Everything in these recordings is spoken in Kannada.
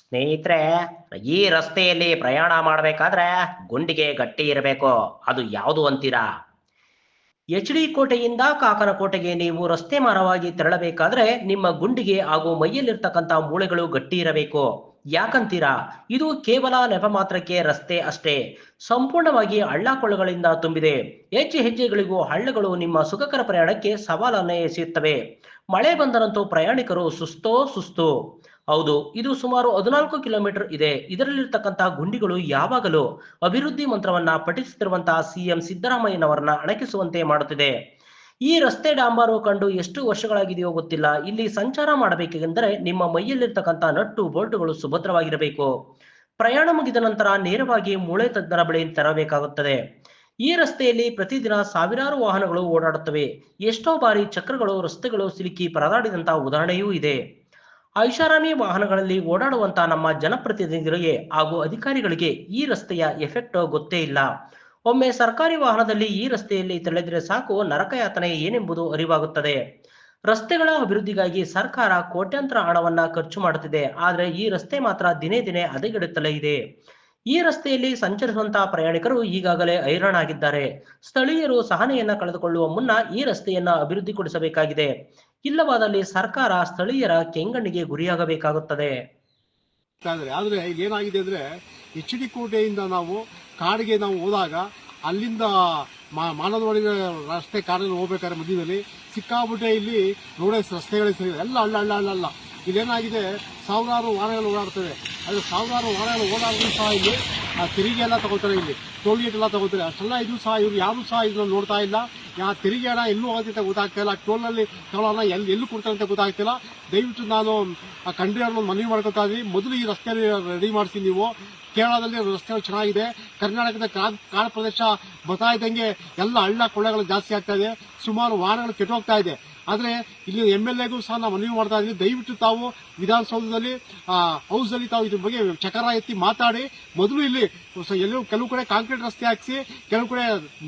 ಸ್ನೇಹಿತರೆ, ಈ ರಸ್ತೆಯಲ್ಲಿ ಪ್ರಯಾಣ ಮಾಡಬೇಕಾದ್ರೆ ಗುಂಡಿಗೆ ಗಟ್ಟಿ ಇರಬೇಕು. ಅದು ಯಾವುದು ಅಂತೀರಾ? ಎಚ್ ಡಿ ಕೋಟೆಯಿಂದ ಕಾಕನಕೋಟೆಗೆ ನೀವು ರಸ್ತೆ ಮಾರ್ಗವಾಗಿ ತೆರಳಬೇಕಾದ್ರೆ ನಿಮ್ಮ ಗುಂಡಿಗೆ ಹಾಗೂ ಮೈಯಲ್ಲಿರ್ತಕ್ಕಂಥ ಮೂಳೆಗಳು ಗಟ್ಟಿ ಇರಬೇಕು. ಯಾಕಂತೀರಾ? ಇದು ಕೇವಲ ನೆಪ ಮಾತ್ರಕ್ಕೆ ರಸ್ತೆ ಅಷ್ಟೇ. ಸಂಪೂರ್ಣವಾಗಿ ಹಳ್ಳ ಕೊಳ್ಳಗಳಿಂದ ತುಂಬಿದೆ. ಹೆಜ್ಜೆ ಹೆಜ್ಜೆಗಳಿಗೂ ಹಳ್ಳಗಳು ನಿಮ್ಮ ಸುಖಕರ ಪ್ರಯಾಣಕ್ಕೆ ಸವಾಲನ್ನು ಎಸೆಯುತ್ತವೆ ಮಳೆ ಬಂದರಂತೂ ಪ್ರಯಾಣಿಕರು ಸುಸ್ತೋ ಸುಸ್ತು. ಹೌದು, ಇದು ಸುಮಾರು ಹದಿನಾಲ್ಕು ಕಿಲೋಮೀಟರ್ ಇದೆ. ಇದರಲ್ಲಿರ್ತಕ್ಕಂತಹ ಗುಂಡಿಗಳು ಯಾವಾಗಲೂ ಅಭಿವೃದ್ಧಿ ಮಂತ್ರವನ್ನ ಪಠಿಸುತ್ತಿರುವಂತಹ ಸಿಎಂ ಸಿದ್ದರಾಮಯ್ಯನವರನ್ನ ಅಣಕಿಸುವಂತೆ ಮಾಡುತ್ತಿದೆ. ಈ ರಸ್ತೆ ಡಾಂಬರು ಕಂಡು ಎಷ್ಟು ವರ್ಷಗಳಾಗಿದೆಯೋ ಗೊತ್ತಿಲ್ಲ. ಇಲ್ಲಿ ಸಂಚಾರ ಮಾಡಬೇಕೆಂದರೆ ನಿಮ್ಮ ಮೈಯಲ್ಲಿರ್ತಕ್ಕಂಥ ನಟ್ಟು ಬೋಲ್ಟುಗಳು ಸುಭದ್ರವಾಗಿರಬೇಕು. ಪ್ರಯಾಣ ಮುಗಿದ ನಂತರ ನೇರವಾಗಿ ಮೂಳೆ ತಜ್ಞರ ಬಳಿ ತರಬೇಕಾಗುತ್ತದೆ. ಈ ರಸ್ತೆಯಲ್ಲಿ ಪ್ರತಿದಿನ ಸಾವಿರಾರು ವಾಹನಗಳು ಓಡಾಡುತ್ತವೆ. ಎಷ್ಟೋ ಬಾರಿ ಚಕ್ರಗಳು, ರಸ್ತೆಗಳು ಸಿಲುಕಿ ಪರದಾಡಿದಂತಹ ಉದಾಹರಣೆಯೂ ಇದೆ. ಐಷಾರಾಮಿ ವಾಹನಗಳಲ್ಲಿ ಓಡಾಡುವಂತಹ ನಮ್ಮ ಜನಪ್ರತಿನಿಧಿಗಳಿಗೆ ಹಾಗೂ ಅಧಿಕಾರಿಗಳಿಗೆ ಈ ರಸ್ತೆಯ ಎಫೆಕ್ಟ್ ಗೊತ್ತೇ ಇಲ್ಲ. ಒಮ್ಮೆ ಸರ್ಕಾರಿ ವಾಹನದಲ್ಲಿ ಈ ರಸ್ತೆಯಲ್ಲಿ ತೆಳೆದರೆ ಸಾಕು ನರಕಯಾತನೆ ಏನೆಂಬುದು ಅರಿವಾಗುತ್ತದೆ. ರಸ್ತೆಗಳ ಅಭಿವೃದ್ಧಿಗಾಗಿ ಸರ್ಕಾರ ಕೋಟ್ಯಾಂತರ ಹಣವನ್ನ ಖರ್ಚು ಮಾಡುತ್ತಿದೆ. ಆದರೆ ಈ ರಸ್ತೆ ಮಾತ್ರ ದಿನೇ ದಿನೇ ಹದಗೆಡುತ್ತಲೇ ಇದೆ. ಈ ರಸ್ತೆಯಲ್ಲಿ ಸಂಚರಿಸುವಂತಹ ಪ್ರಯಾಣಿಕರು ಈಗಾಗಲೇ ಹೈರಾಣಾಗಿದ್ದಾರೆ ಸ್ಥಳೀಯರು ಸಹನೆಯನ್ನ ಕಳೆದುಕೊಳ್ಳುವ ಮುನ್ನ ಈ ರಸ್ತೆಯನ್ನ ಅಭಿವೃದ್ಧಿಗೊಳಿಸಬೇಕಾಗಿದೆ. ಇಲ್ಲವಾದಲ್ಲಿ ಸರ್ಕಾರ ಸ್ಥಳೀಯರ ಕೆಂಗಣ್ಣಿಗೆ ಗುರಿಯಾಗಬೇಕಾಗುತ್ತದೆ. ಆದ್ರೆ ಏನಾಗಿದೆ ಅಂದ್ರೆ, ಎಚ್ ಕೋಟೆಯಿಂದ ನಾವು ಕಾಡಿಗೆ ನಾವು ಹೋದಾಗ ಅಲ್ಲಿಂದ ಮಾನದವಾಡಿ ರಸ್ತೆ ಕಾಡಲ್ಲಿ ಹೋಗ್ಬೇಕಾದ್ರೆ ಮಧ್ಯದಲ್ಲಿ ಸಿಕ್ಕಾಬಿಟ್ಟೆ ಇಲ್ಲಿ ರೋಡ್ ರಸ್ತೆಗಳೇ ಸರಿ ಎಲ್ಲ ಅಲ್ಲ ಅಲ್ಲ ಅಲ್ಲ ಇದೇನಾಗಿದೆ ಸಾವಿರಾರು ವಾಹನಗಳು ಓಡಾಡ್ತವೆ. ಅದು ಸಾವಿರಾರು ವಾಹನಗಳು ಓಡಾಡಲು ಸಹ ಇಲ್ಲಿ ತೆರಿಗೆ ಎಲ್ಲ ತಗೋತಾರೆ ಇಲ್ಲಿ. ಟೋಲ್ ಗೇಟ್ ಎಲ್ಲ ತಗೋತಾರೆ. ಅಷ್ಟೆಲ್ಲ ಇದು ಸಹ ಇವ್ರು ಯಾರು ಸಹ ಇದನ್ನ ನೋಡ್ತಾ ಇಲ್ಲ. ಯಾ ತೆರಿಗೆ ಹಣ ಎಲ್ಲೂ ಹೋಗುತ್ತೆ ಗೊತ್ತಾಗ್ತಾ ಇಲ್ಲ. ಟೋಲ್ನಲ್ಲಿ ಹಣ ಎಲ್ಲಿ, ಎಲ್ಲೂ ಕೊಡ್ತಾರೆ ಅಂತ ಗೊತ್ತಾಗ್ತಿಲ್ಲ ದಯವಿಟ್ಟು ನಾನು ಆ ಕಂಡ್ರಿ ಅವ್ರನ್ನ ಮನವಿ ಮಾಡ್ಕೊತಾ ಇದ್ದೀನಿ. ಮೊದಲು ಈ ರಸ್ತೆ ರೆಡಿ ಮಾಡಿಸಿ ನೀವು. ಕೇರಳದಲ್ಲಿ ರಸ್ತೆಗಳು ಚೆನ್ನಾಗಿದೆ. ಕರ್ನಾಟಕದ ಕಾಡು ಪ್ರದೇಶ ಬರ್ತಾ ಇದ್ದಂಗೆ ಎಲ್ಲ ಹಳ್ಳ ಕೊಳ್ಳಗಳು ಜಾಸ್ತಿ ಆಗ್ತಾ ಇದೆ. ಸುಮಾರು ವಾಹನಗಳು ಕೆಟ್ಟೋಗ್ತಾ ಇದೆ. ಆದ್ರೆ ಇಲ್ಲಿ ಎಂ ಎಲ್ ಎಗೂ ಸಹ ನಾವು ಮನವಿ ಮಾಡ್ತಾ ಇದ್ದೀವಿ. ದಯವಿಟ್ಟು ತಾವು ವಿಧಾನಸೌಧದಲ್ಲಿ ಹೌಸ್ ಅಲ್ಲಿ ತಾವು ಇದ್ರ ಬಗ್ಗೆ ಚಕರ ಎತ್ತಿ ಮಾತಾಡಿ. ಮೊದಲು ಇಲ್ಲಿ ಎಲ್ಲೂ ಕೆಲವು ಕಡೆ ಕಾಂಕ್ರೀಟ್ ರಸ್ತೆ ಹಾಕಿಸಿ, ಕೆಲವು ಕಡೆ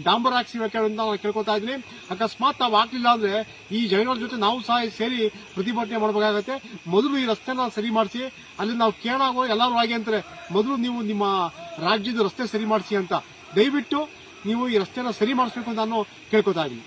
ಡಾಂಬರ್ ಹಾಕಿಸಿ ನಾವು ಕೇಳ್ಕೊತಾ ಇದ್ದೀನಿ. ಅಕಸ್ಮಾತ್ ನಾವು ಆಗ್ಲಿಲ್ಲ ಅಂದ್ರೆ ಈ ಜನಗಳ ಜೊತೆ ನಾವು ಸಹ ಸೇರಿ ಪ್ರತಿಭಟನೆ ಮಾಡಬೇಕಾಗತ್ತೆ. ಮೊದಲು ಈ ರಸ್ತೆನ ಸರಿ ಮಾಡಿಸಿ, ಅಲ್ಲಿ ನಾವು ಕೇಳಾಗೋ ಎಲ್ಲರೂ ಹಾಗೆ ಅಂತಾರೆ. ಮೊದಲು ನೀವು ನಿಮ್ಮ ರಾಜ್ಯದ ರಸ್ತೆ ಸರಿ ಮಾಡಿಸಿ ಅಂತ. ದಯವಿಟ್ಟು ನೀವು ಈ ರಸ್ತೆನ ಸರಿ ಮಾಡಿಸ್ಬೇಕು ಅಂತ ನಾನು ಕೇಳ್ಕೊತಾ ಇದ್ದೀನಿ.